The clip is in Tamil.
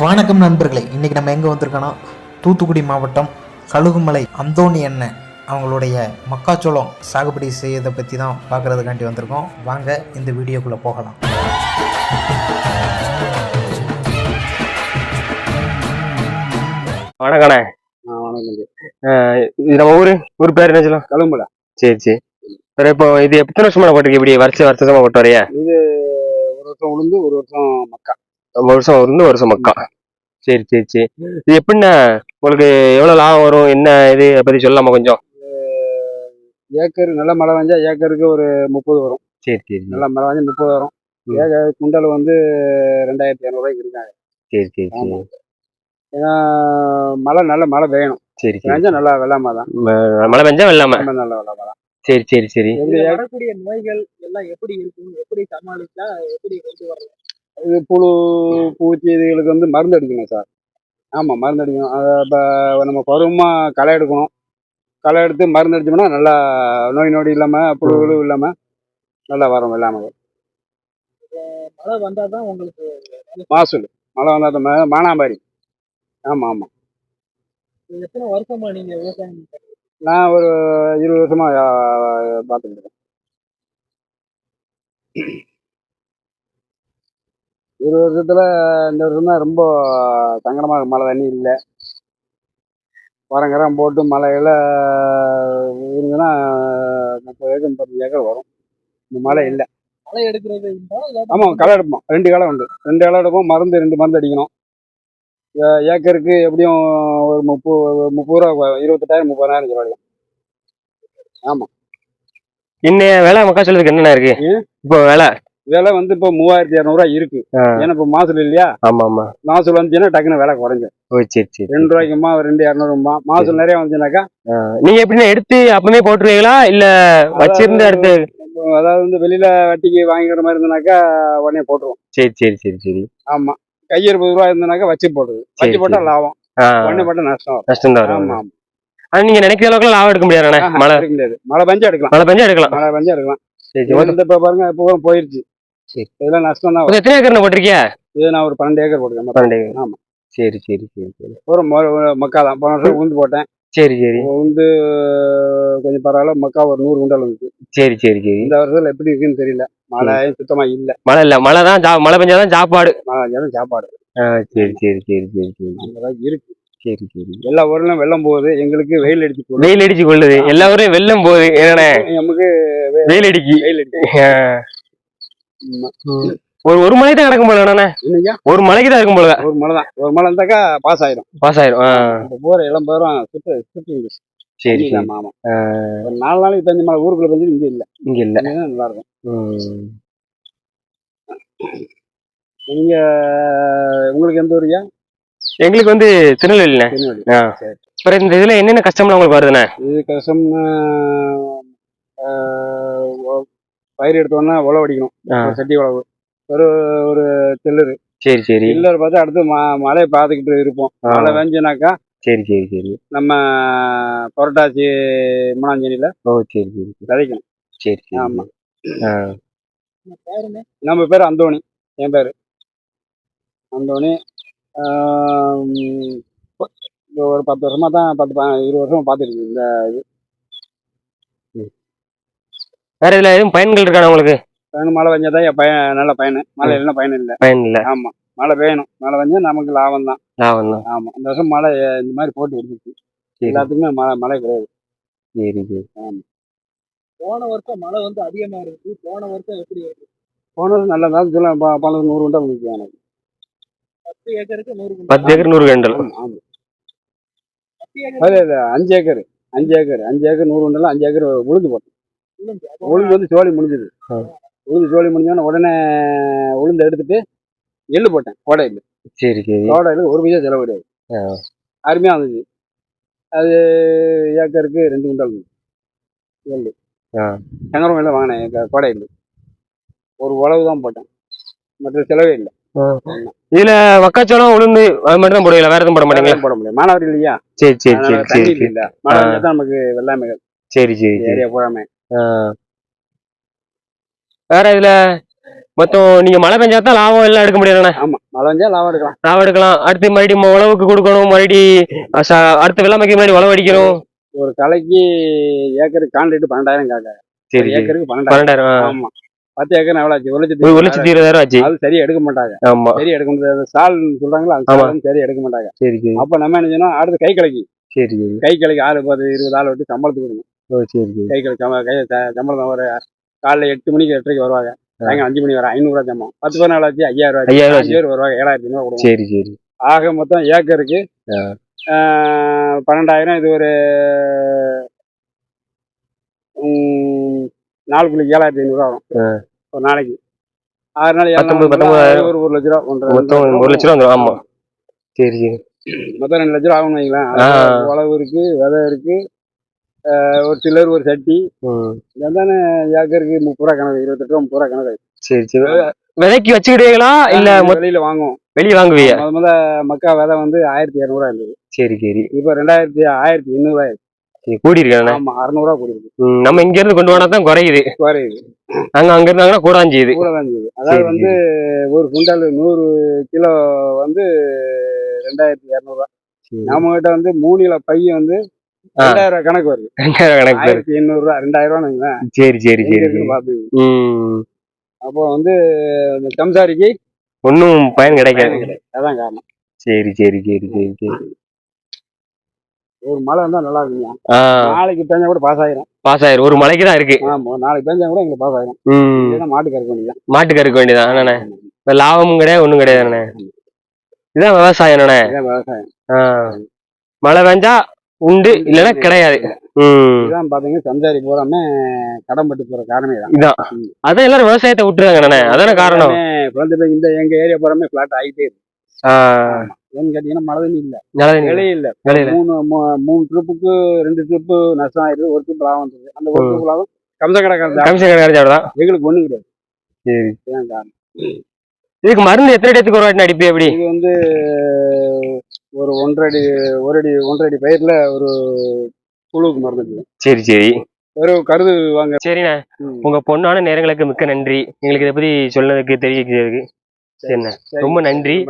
வணக்கம் நண்பர்களே இன்றைக்கி நம்ம எங்கே வந்திருக்கோன்னா தூத்துக்குடி மாவட்டம் கழுகுமலை அந்தோணி அண்ணன் அவங்களுடைய மக்காச்சோளம் சாகுபடி செய்யறதை பற்றி தான் பார்க்குறதுக்காண்டி வந்திருக்கோம். வாங்க இந்த வீடியோக்குள்ளே போகலாம். வணக்கண்ணே. இது நம்ம ஊரு? ஊர் பேர் என்ன சொல்லலாம் கழும்புல சரி சரி. சரி இப்போ இது எத்தனை வருஷமா போட்டிருக்கீங்க? இப்படி வருஷம் வருஷமா போட்டு வரையா இது ஒரு வருஷம் உளுந்து ஒரு வருஷம் மக்கா வருஷம் இருந்து ஒரு வருஷம் மக்கா. சரி சரி சரி. இது எப்படிண்ணா? உங்களுக்கு எவ்வளவு லாபம் வரும்? என்ன இது? அதை பத்தி சொல்லலாமா கொஞ்சம்? ஏக்கர் நல்ல மழை பெஞ்சா ஏக்கருக்கு ஒரு முப்பது வரும். சரி சரி. நல்ல மழை பெஞ்சா முப்பது வரும். ஏக்கர் குண்டல் வந்து ரெண்டாயிரத்தி இரநூறுவாய்க்கு இருக்காங்க சரி சரி. ஏன்னா மழை நல்ல மழை பெய்யணும். சரி பெஞ்சா நல்லா வெள்ளாம தான். மழை பெஞ்சா வெள்ளாம. நல்ல வெள்ளாம தான். சரி சரி சரி. வரக்கூடிய நோய்கள் எல்லாம் எப்படி இருக்கும் எப்படி சமாளிச்சா எப்படி கொண்டு வரலாம்? இது புழு பூச்சி இதுகளுக்கு வந்து மருந்து அடிக்கணும் சார். ஆமாம் மருந்து அடிக்கணும். அதை இப்போ நம்ம பருவமாக களை எடுக்கணும். களை எடுத்து மருந்து அடிச்சோம்னா நல்லா நோய் நொடி இல்லாமல் புழு புழு இல்லாமல் நல்லா வரும் வெள்ளாமை மழை வந்தாதான் உங்களுக்கு மாசூல் மழை வந்தால் மா மானாம்பாரி ஆமாம் ஆமாம் எத்தனை வருஷமா நீங்க விவசாயம்? நான் ஒரு இருபது வருஷமாக பார்த்துக்கிட்டு இருக்கேன். இருபது வருஷத்தில் இந்த வருஷம் தான் ரொம்ப சங்கடமாக இருக்கு. மழை தண்ணி இல்லை. வரங்கரம் போட்டு மழையில இருந்ததுன்னா முப்பது ஏக்கர் முப்பத்தஞ்சு ஏக்கர் வரும். இந்த மழை இல்லை. மழை எடுக்கிறது ஆமாம் களை எடுப்போம். ரெண்டு களை உண்டு. ரெண்டு களை எடுப்போம். மருந்து ரெண்டு மருந்து அடிக்கணும். ஏக்கருக்கு எப்படியும் ஒரு முப்பது முப்பது ரூபா இருபத்தெட்டாயிரம் முப்பதாயிரம் செலவழிக்கும் இன்னைய வேலை மக்கா சொல்றதுக்கு என்னென்ன இருக்கு? இப்போ வேலை விலை வந்து இப்போ மூவாயிரத்தி இரநூறுவா இருக்கு. ஏன்னா இப்போ மாசூல் இல்லையா? ஆமா ஆமா. மாசூல் வந்துச்சுன்னா டக்குன்னு விலை சரி ரெண்டு ரூபாய்க்குமா ரெண்டு இரநூறுமா மாசூல் நிறைய வந்துச்சுனாக்கா நீங்க எப்படின்னா எடுத்து அப்பவே போட்டுருவீங்களா? இல்ல வச்சிருந்து இப்போ அதாவது வந்து வெளியில வட்டிக்கு வாங்கிக்கிற மாதிரி இருந்தனாக்கா உடனே போட்டுருவோம். சரி சரி சரி சரி. ஆமா. கையிருபது ரூபா இருந்தனாக்கா வச்சு போடுறது. வச்சு போட்டா. லாபம். உடனே போட்டா நஷ்டம் நஷ்டம் தான் ஆமா ஆமா. ஆனா நீங்க நினைக்கிற அளவுக்கு லாபம் எடுக்க முடியாதுண்ணே. ஆஹா, மழை முடியாது. மழை பஞ்சா எடுக்கலாம். மழை பெஞ்சா எடுக்கலாம். மழை பஞ்சா எடுக்கலாம். சரி இப்ப பாருங்க இப்போ போயிருச்சு. சரி. இதெல்லாம் நஷ்டம் தான் எத்தனை ஏக்கர் போட்டிருக்கியா இது நான் ஒரு பன்னெண்டு ஏக்கர் போட்டுருக்கேன் பன்னெண்டு ஏக்கர். சரி சரி சரி சரி. ஒரு மக்கா தான். போன வருஷம் உளுந்து போட்டேன். சரி சரி. உளுந்து கொஞ்சம் பரவாயில்ல. மக்கா ஒரு நூறு குண்டால் வந்துச்சு சரி சரி சரி. இந்த வருஷத்துல எப்படி இருக்குன்னு தெரியல. மழையும் சுத்தமா இல்ல. மழை இல்ல. மழை தான் மழை பெஞ்சாதான் சாப்பாடு. மழை பெஞ்சாலும் சாப்பாடு. சரி சரி சரி சரி சரி. அளவுக்கு இருக்கு. சரி சரி. எல்லா ஊர்லயும் வெள்ளம் போகுது. எங்களுக்கு வெயில் அடிச்சு வெயில் அடிச்சு கொள்ளுது. எல்லா ஊரையும் வெள்ளம் போகுது. என்னண்ணே? நமக்கு வெயில் அடிக்கி. வெயில். ஆமா. ஒரு ஒரு மலை தான் கிடக்கும் போல என்னங்க? ஒரு மலைக்கு தான் இருக்கும் போல ஒரு மழை தான் ஒரு மழை இருந்தாக்கா பாஸ் ஆயிரும் பாஸ் ஆயிரும் போற இளம் பேரும் சுத்து சுத்தி சரி ஆமா ஒரு நாலு நாளைக்கு பெஞ்ச மழை ஊருக்குள்ள பெஞ்சது இங்க இல்ல. இங்க இல்ல. நல்லா இருக்கும். நீங்க உங்களுக்கு எந்த ஊரியா எங்களுக்கு வந்து திருநெல்வேலிண்ணே. திருநெல்வேலி. சரி. அப்புறம் இந்த இதுல என்னென்ன கஷ்டம்லாம் உங்களுக்கு வருதுண்ணே? இது ஒ- பயிர் எடுத்தோன்னா உழவு அடிக்கணும். சட்டி உழவு. ஒரு ஒரு தில்லரு சரி சரி. தில்லர் பார்த்து அடுத்து மழையை பார்த்துக்கிட்டு இருப்போம். மழை பெஞ்சுனாக்கா சரி சரி சரி. நம்ம புரட்டாசி மூணாஞ்சேரியில ஓ சரி சரி. விதைக்கணும். சரி சரி ஆமா. ஆ. உங்க பேருங்க நம்ம பேர் அந்தோணி. என் பேர். அந்தோணி ஒரு பத்து வருஷமா தான் பத்து இருபது வருஷமா பார்த்துருக்கு இந்த வேற இதுல எதுவும் பயன்கள் இருக்காண்ணா உங்களுக்கு? பயணம் மழை பெஞ்சாதான் என் பயன் நல்ல பயன். மழை இல்லைன்னா பயன் இல்லை. பயன் இல்ல. ஆமா. மழை பெய்யணும். மழை பெஞ்சா நமக்கு லாபம் தான். லாபம் தான். ஆமா. இந்த வருஷம் மழை இந்த மாதிரி போட்டு சரி. எல்லாத்துக்குமே மழை மழை கிடையாது. சரி சரி. போன வருஷம் மழை வந்து அதிகமா இருக்கு போன வருஷம் எப்படி இருக்கு போன வருஷம் நல்லா தான் சொல்ல பல நூறு குண்டா வந்துச்சு எனக்கு. பத்து ஏக்கருக்கு நூறு. பத்து ஏக்கர் நூறு கண்டல். ஆமா, ஆமா. அஞ்சு ஏக்கர். அஞ்சு ஏக்கர். அஞ்சு ஏக்கர் நூறு குண்டெல்லாம் அஞ்சு ஏக்கர் உளுந்து போட்டேன் உளுந்து. வந்து சோழி முடிஞ்சது. உளுந்து சோழி முடிஞ்சோடனே உடனே உளுந்து எடுத்துட்டு எள்ளு போட்டேன் கோடை எள்ளு சரி சரி. கோடை எள்ளு ஒரு பைசா செலவு கிடையாது. ஆ. அருமையா இருந்துச்சு அது ஏக்கருக்கு ரெண்டு குண்டால். எள்ளு. ஆ. சங்கரம் எல்லாம் வாங்கினேன் ஏக்க- கோடை எள்ளு ஒரு உழவு தான் போட்டேன். மற்ற செலவே இல்லை. இதுல மக்காச்சோளம் உளுந்து அது மட்டும் தான் போடுவீங்களா? வேற எதுவும் போட மாட்டீங்களா? போட முடியும் மாணவர் இல்லையா? சரி சரி சரி சரி. பெஞ்சா தான் நமக்கு வெள்ளாமை சரி சரி சரி. ஏரியா பூராமே. வேற இதுல மொத்தம் நீங்க மழை பெஞ்சா தான் லாபம் எல்லாம் எடுக்க முடியாதுண்ணே ஆமா மழை பெஞ்சா லாபம் எடுக்கலாம். லாபம் எடுக்கலாம். அடுத்து மறுபடியும் உழவுக்கு கொடுக்கணும் ச- அடுத்த வெள்ளாமைக்கு முன்னாடி உழவு அடிக்கணும். ஒரு கலைக்கு ஏக்கருக்கு கான்ட்ராக்ட் பன்னெண்டாயிரம் காக்க சரி சரி. ஏக்கருக்கு பன்னெண்டாயிரம். ஆமா. பத்து ஏக்கர் எவ்வளவு ஆச்சு? ஒரு லட்சத்தி ஒரு லட்சத்தி இருபதாயிரம் ஆச்சு. அது சரியா எடுக்க மாட்டாங்க. ஆமா. சரியா எடுக்க முடியாது. சால் சொல்றாங்களா? வந்து சரியா எடுக்க மாட்டாங்க. சரி சரி. அப்ப நம்ம என்ன செய்யணும்? அடுத்து கை கலைக்கு சரி சரி. கை கலைக்கு ஆறு பத்து இருபது ஆள் விட்டு சம்பளத்துக்கு ஓ சரி சரி. கை சம்ப- கை சம்பளம் ஒரு காலைல எட்டு மணிக்கு எட்டரைக்கு வருவாங்க. சாயங்காலம் அஞ்சு மணி வர ஐநூறுரூவா சம்பளம் பத்து நாள் ஆச்சு ஐயாயிரம் ரூபாய் ஐயாயிரம் பேர் வருவாங்க ஏழாயிரத்தி ஐநூறு கொடுக்கணும் சரி சரி. ஆக மொத்தம் ஏக்கருக்கு பன்னெண்டாயிரம் இது ஒரு உம், நாலுக்குள்ள ஏழாயிரத்தி ஐநூறுரூவா வரும். ஒரு நாளைக்கு. ஆறு பத்தொன்பதாயிரம். ஒரு ஒரு லட்ச ரூபா ஒன்றரை மொத்தம் ஒரு லட்ச ரூபா வந்துடும் ஆமா. சரி சரி. மொத்தம் ரெண்டு லட்ச ரூபா ஆகும் வைங்களேன். உழவு இருக்கு விதை இருக்கு ஒரு சில்லர் ஒரு சட்டி. இதானே ஏக்கருக்கு முப்பது ரூபா கணக்கு இருபத்தெட்டு ரூபா முப்பது ரூபா கணக்கு சரி சரி. விதைக்கு வச்சுக்கிட்டீங்களா? இல்ல வெளியில வாங்குவோம். வெளிய வாங்குவீங்க? முத முத மக்கா விதை வந்து ஆயிரத்தி இரநூறுவா இருந்தது. சரி சரி. இப்போ ரெண்டாயிரத்தி ஆயிரத்தி எண்ணூறுவா கூடி இருக்கானே ஆமா அறுநூறுவா கூடி இருக்கு நம்ம இங்க இருந்து கொண்டு போனா தான் குறையுது. குறையுது. அங்க அங்க இருந்தாங்கன்னா கூட செய்யுது கூட தான் செய்யுது. அதாவது வந்து ஒரு குண்டால் நூறு கிலோ வந்து ரெண்டாயிரத்தி இரநூறுவா. நம்ம கிட்ட வந்து மூணு கிலோ பை வந்து. ரெண்டாயிரம் கணக்கு வருது. ரெண்டாயிரம் கணக்கு. ஆயிரத்தி எண்ணூறுரூவா ரெண்டாயிரம் ரூபான்னு வைங்களேன். சரி சரி சரி அப்போ வந்து இந்த சம்சாரிக்கு ஒன்னும் பயன் கிடைக்காது. அதான் காரணம். சரி சரி சரி சரி சரி. ஒரு மழை வந்தா நல்லா இருக்குங்க. நாளைக்கு பெஞ்சா கூட பாஸ் ஆயிரும். பாஸ் ஆயிரும். ஒரு மலைக்கு தான் இருக்கு. ஆமா நாளைக்கு பெஞ்சா கூட எங்களுக்கு பாஸ் ஆயிரும். ம். இல்லைன்னா மாட்டுக்கு இருக்க வேண்டியதான் மாட்டுக்கு இருக்க வேண்டியதான் அண்ணே இப்ப லாபமும் கிடையாது ஒண்ணும் கிடையாதுண்ணே இதான் விவசாயம் அண்ணே விவசாயம். மழை பெஞ்சா உண்டு இல்லைன்னா கிடையாது. ம். இதுதான் பாத்தீங்கன்னா சம்சாரி பூராமே கடன் பட்டு போற காரணமே தான். இதான். அதான் எல்லாரும் விவசாயத்தை விட்டுறாங்க அண்ணே அதானே காரணம். குழந்தை இந்த எங்க ஏரியா பூராமே பிளாட் ஆகிட்டே இருக்கு. ஏன்னு கேட்டீங்கன்னா மழை தண்ணி இல்ல. நல்ல நீ- விலையே இல்ல. மூணு மூணு ட்ரிப்புக்கு ரெண்டு ட்ரிப்பு நஷ்டம் ஆயிடுது ஒரு ட்ரிப் லாபம் வந்தது அந்த ஒரு. ட்ரிப் லாபம் கம்ச கடைக்காரன் கமிஷன் கிடையாது தான் எங்களுக்கு ஒண்ணு கிடையாது. சரி. இதுக்கு மருந்து எத்தனை டேத்துக்கு ஒரு வாட்டி அடிப்பி எப்படி? இது வந்து ஒரு ஒன்றரை அடி ஒரு அடி ஒன்றரை அடி பயிர்ல ஒரு புழுவுக்கு மருந்து. சரி சரி. ஒரு கருது வாங்க. சரிண்ணே. உங்க பொண்ணான நேரங்களுக்கு மிக்க நன்றி. எங்களுக்கு இதை பத்தி சொன்னதுக்கு தெரிவிக்கிறதுக்கு. சரிண்ணே. ரொம்ப நன்றி.